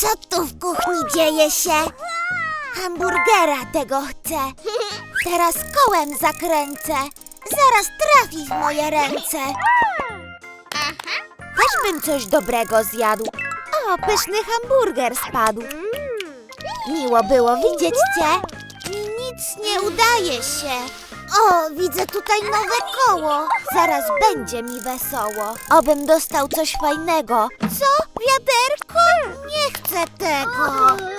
Co tu w kuchni dzieje się? Hamburgera tego chcę. Teraz kołem zakręcę. Zaraz trafi w moje ręce. Też bym coś dobrego zjadł. O, pyszny hamburger spadł. Miło było widzieć cię. Nic nie udaje się. O, widzę tutaj nowe koło. Zaraz będzie mi wesoło. Obym dostał coś fajnego. Co? Wiaderko? Nie chcę tego.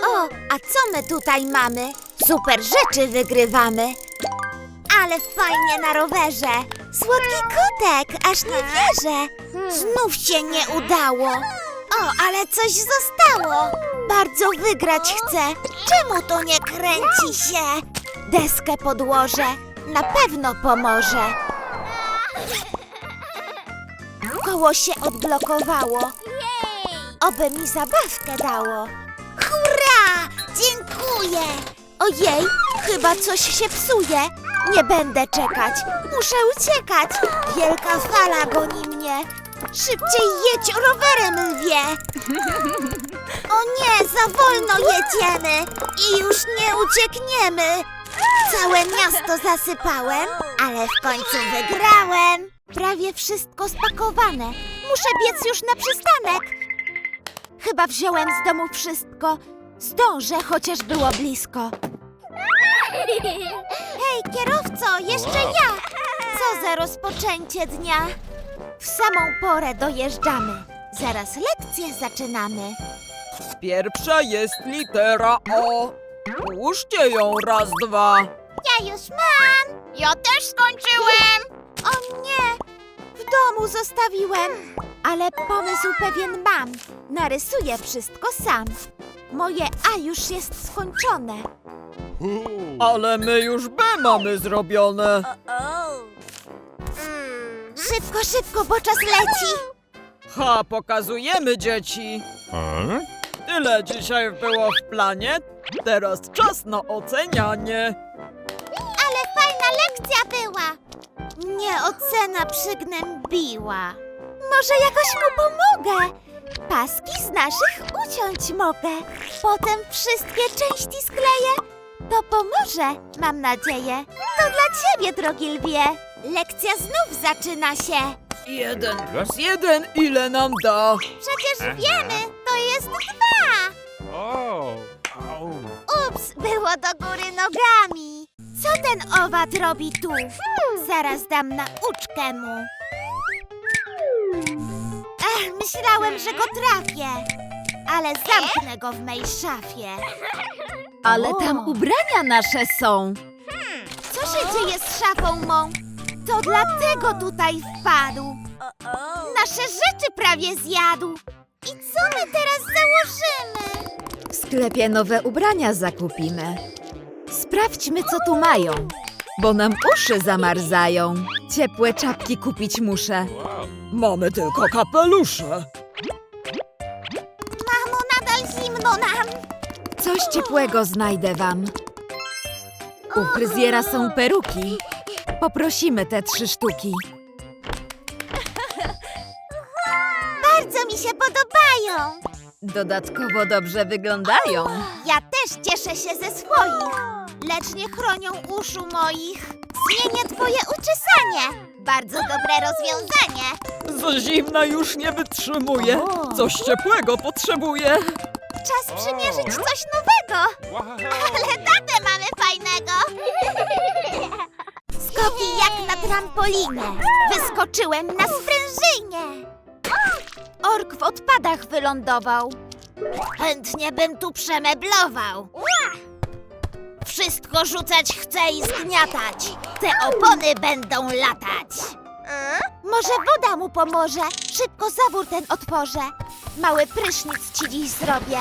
O, a co my tutaj mamy? Super rzeczy wygrywamy. Ale fajnie na rowerze. Słodki kotek, aż nie wierzę. Znów się nie udało. O, ale coś zostało. Bardzo wygrać chcę. Czemu to nie kręci się? Deskę podłożę. Na pewno pomoże. Koło się odblokowało. Oby mi zabawkę dało. Hurra! Dziękuję! Ojej, chyba coś się psuje. Nie będę czekać. Muszę uciekać. Wielka fala goni mnie. Szybciej jedź rowerem, lwie. O nie, za wolno jedziemy i już nie uciekniemy. Całe miasto zasypałem, ale w końcu wygrałem. Prawie wszystko spakowane. Muszę biec już na przystanek. Chyba wziąłem z domu wszystko. Zdążę, chociaż było blisko. Hej, kierowco, jeszcze ja! Co za rozpoczęcie dnia! W samą porę dojeżdżamy. Zaraz lekcję zaczynamy. Pierwsza jest litera O. Ułóżcie ją raz, dwa. Ja już mam! Ja też skończyłem! O nie! W domu zostawiłem! Ale pomysł pewien mam. Narysuję wszystko sam. Moje A już jest skończone. Ale my już B mamy zrobione. Szybko, szybko, bo czas leci! Ha, pokazujemy dzieci. Tyle dzisiaj było w planie. Teraz czas na ocenianie. Ale fajna lekcja była! Mnie ocena przygnębiła. Może jakoś mu pomogę? Paski z naszych uciąć mogę. Potem wszystkie części skleję. To pomoże, mam nadzieję. To dla ciebie, drogi lwie. Lekcja znów zaczyna się. Jeden plus jeden ile nam da? Przecież wiemy, to jest dwa. Ups, było do góry nogami. Co ten owad robi tu? Zaraz dam nauczkę mu. Ach, myślałem, że go trafię. Ale zamknę go w mej szafie. Ale tam ubrania nasze są. Co się dzieje z szafą mą? To dlatego tutaj wpadł. Nasze rzeczy prawie zjadł. I co my teraz założymy? W sklepie nowe ubrania zakupimy. Sprawdźmy, co tu mają, bo nam uszy zamarzają. Ciepłe czapki kupić muszę. Mamy tylko kapelusze. Mamo, nadal zimno nam. Coś ciepłego znajdę wam. U fryzjera są peruki. Poprosimy te trzy sztuki. Bardzo mi się podobają. Dodatkowo dobrze wyglądają. Ja też cieszę się ze swoich, lecz nie chronią uszu moich. Zmienię twoje uczesanie. Bardzo dobre rozwiązanie. Z zimna już nie wytrzymuję. Coś ciepłego potrzebuję. Czas przymierzyć coś nowego. Ale tatę mamy fajnego. Skoki jak na trampolinę. Wyskoczyłem na sprężynie. Ork w odpadach wylądował. Chętnie bym tu przemeblował. Wszystko rzucać chcę i zgniatać. Te opony będą latać. Może woda mu pomoże. Szybko zawór ten otworzę. Mały prysznic ci dziś zrobię,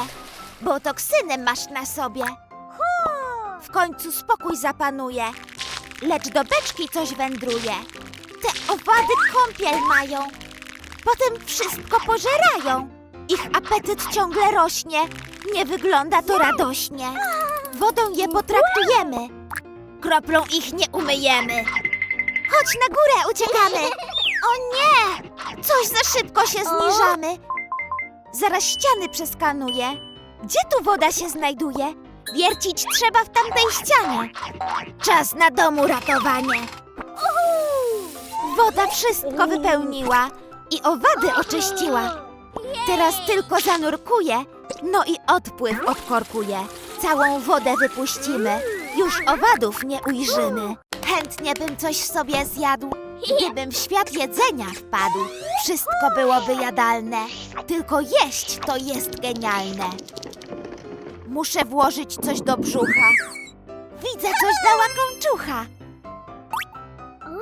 bo toksynę masz na sobie. W końcu spokój zapanuje, lecz do beczki coś wędruje. Te owady kąpiel mają, potem wszystko pożerają. Ich apetyt ciągle rośnie, nie wygląda to radośnie. Wodą je potraktujemy, kroplą ich nie umyjemy. Chodź na górę, uciekamy! O nie! Coś za szybko się zniżamy. Zaraz ściany przeskanuję. Gdzie tu woda się znajduje? Wiercić trzeba w tamtej ścianie. Czas na domu ratowanie. Woda wszystko wypełniła i owady oczyściła. Teraz tylko zanurkuję, no i odpływ odkorkuję. Całą wodę wypuścimy, już owadów nie ujrzymy. Chętnie bym coś sobie zjadł, gdybym w świat jedzenia wpadł. Wszystko byłoby jadalne, tylko jeść to jest genialne. Muszę włożyć coś do brzucha. Widzę coś dała kączucha.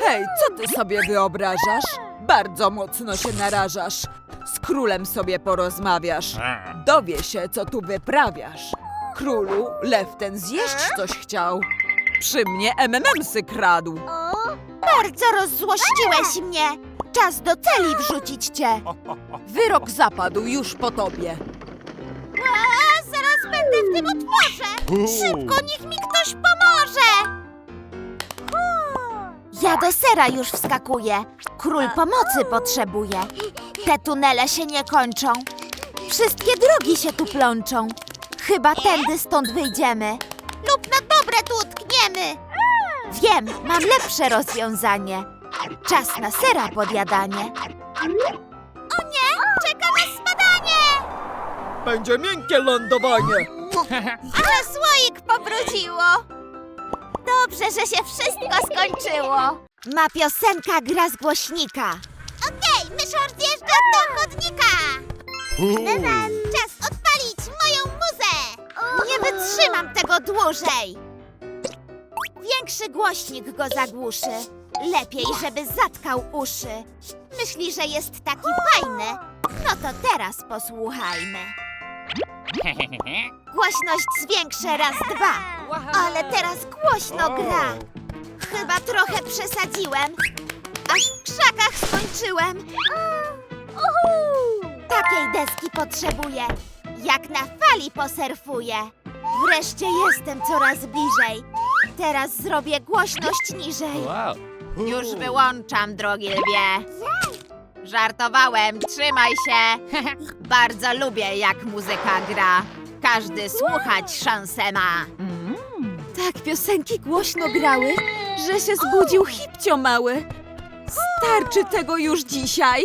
Hej, co ty sobie wyobrażasz? Bardzo mocno się narażasz. Z królem sobie porozmawiasz. Dowie się, co tu wyprawiasz. Królu, lew ten zjeść coś chciał. Przy mnie MMMsy kradł. Bardzo rozzłościłeś mnie. Czas do celi wrzucić cię. Wyrok zapadł już po tobie. A, zaraz będę w tym otworze. Szybko, niech mi ktoś pomoże. Ja do sera już wskakuję. Król pomocy potrzebuje. Te tunele się nie kończą. Wszystkie drogi się tu plączą. Chyba tędy stąd wyjdziemy. Lub na dobre tu utkniemy. Wiem, mam lepsze rozwiązanie. Czas na sera podjadanie. O nie, czeka nas spadanie! Będzie miękkie lądowanie. Ale słoik pobrudziło. Dobrze, że się wszystko skończyło. Ma piosenka gra z głośnika. Okej, myszor zjeżdża do chodnika. Czas odpalić moją. Nie wytrzymam tego dłużej. Większy głośnik go zagłuszy. Lepiej, żeby zatkał uszy. Myśli, że jest taki fajny. No to teraz posłuchajmy. Głośność zwiększę raz, dwa. Ale teraz głośno gra. Chyba trochę przesadziłem. Aż w krzakach skończyłem. Takiej deski potrzebuję. Jak na fali posurfuję. Wreszcie jestem coraz bliżej. Teraz zrobię głośność niżej. Już wyłączam, drogi lwie. Żartowałem, trzymaj się. Bardzo lubię, jak muzyka gra. Każdy słuchać szansę ma. Tak piosenki głośno grały, że się zbudził hipcio mały. Starczy tego już dzisiaj.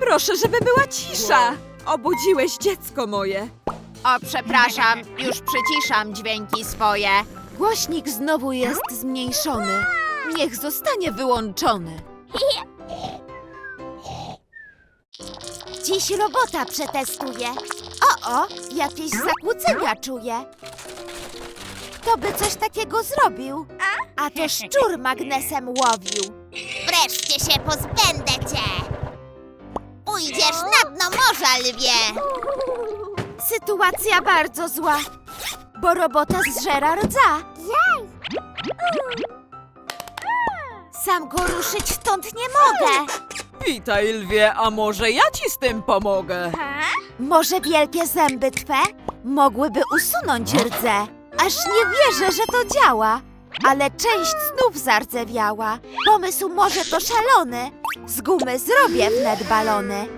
Proszę, żeby była cisza. Obudziłeś dziecko moje. O, przepraszam, już przyciszam dźwięki swoje. Głośnik znowu jest zmniejszony. Niech zostanie wyłączony. Dziś robota przetestuję. O, o, jakieś zakłócenia czuję. Kto by coś takiego zrobił? A to szczur magnesem łowił. Wreszcie się pozbędę cię. Ujdziesz na dno morza, lwie. Sytuacja bardzo zła, bo robota zżera rdza. Sam go ruszyć stąd nie mogę. Witaj, lwie, a może ja ci z tym pomogę? Może wielkie zęby twe mogłyby usunąć rdze? Aż nie wierzę, że to działa. Ale część znów zardzewiała. Pomysł może to szalony. Z gumy zrobię wnet balony.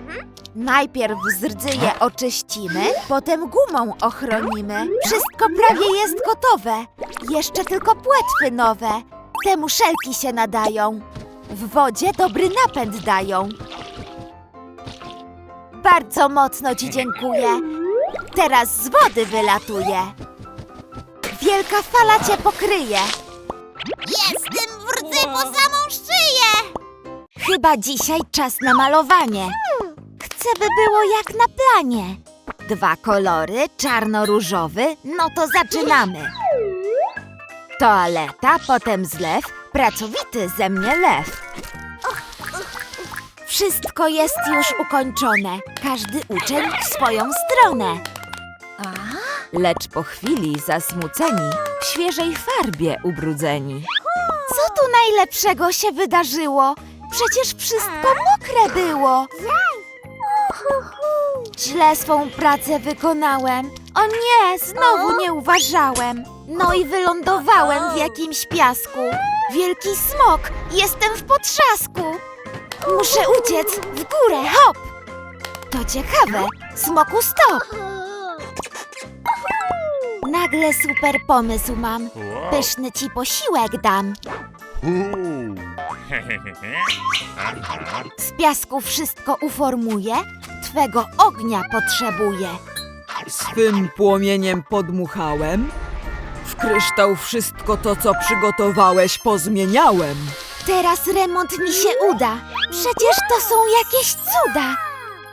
Najpierw z rdzy je oczyścimy, potem gumą ochronimy. Wszystko prawie jest gotowe. Jeszcze tylko płetwy nowe. Te muszelki się nadają. W wodzie dobry napęd dają. Bardzo mocno ci dziękuję. Teraz z wody wylatuję. Wielka fala cię pokryje. Jestem w rdzy po samą szyję. Chyba dzisiaj czas na malowanie. Chcę, by było jak na planie. Dwa kolory, czarno-różowy, no to zaczynamy. Toaleta, potem zlew, pracowity ze mnie lew. Wszystko jest już ukończone. Każdy uczeń w swoją stronę. Lecz po chwili zasmuceni, w świeżej farbie ubrudzeni. Co tu najlepszego się wydarzyło? Przecież wszystko mokre było. Źle swą pracę wykonałem. O nie, znowu nie uważałem. No i wylądowałem w jakimś piasku. Wielki smok, jestem w potrzasku. Muszę uciec w górę, hop! To ciekawe, smoku stop. Nagle super pomysł mam. Pyszny ci posiłek dam. Z piasku wszystko uformuję. Twego ognia potrzebuję. Swym płomieniem podmuchałem. W kryształ wszystko to, co przygotowałeś, pozmieniałem. Teraz remont mi się uda. Przecież to są jakieś cuda.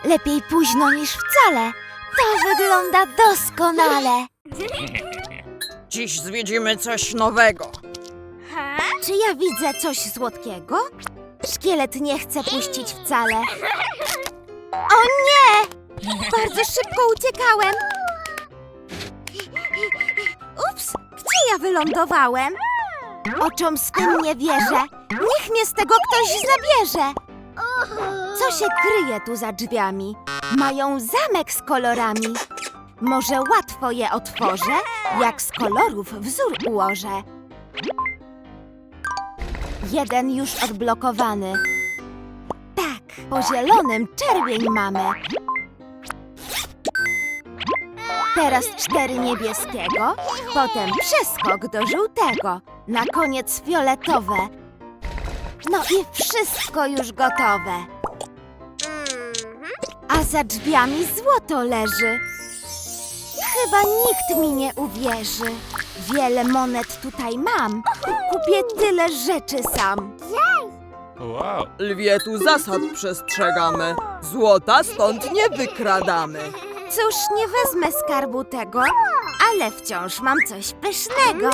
Lepiej późno niż wcale. To wygląda doskonale. Dziś zwiedzimy coś nowego. Czy ja widzę coś słodkiego? Szkielet nie chce puścić wcale. O nie! Bardzo szybko uciekałem. Ups, gdzie ja wylądowałem? Oczom swym nie wierzę. Niech mnie z tego ktoś zabierze. Co się kryje tu za drzwiami? Mają zamek z kolorami. Może łatwo je otworzę, jak z kolorów wzór ułożę. Jeden już odblokowany. Po zielonym czerwień mamy. Teraz cztery niebieskiego, potem przeskok do żółtego, na koniec fioletowe. No i wszystko już gotowe. A za drzwiami złoto leży. Chyba nikt mi nie uwierzy. Wiele monet tutaj mam. Kupię tyle rzeczy sam. Wow. Lwie tu zasad przestrzegamy. Złota stąd nie wykradamy. Cóż, nie wezmę skarbu tego, ale wciąż mam coś pysznego.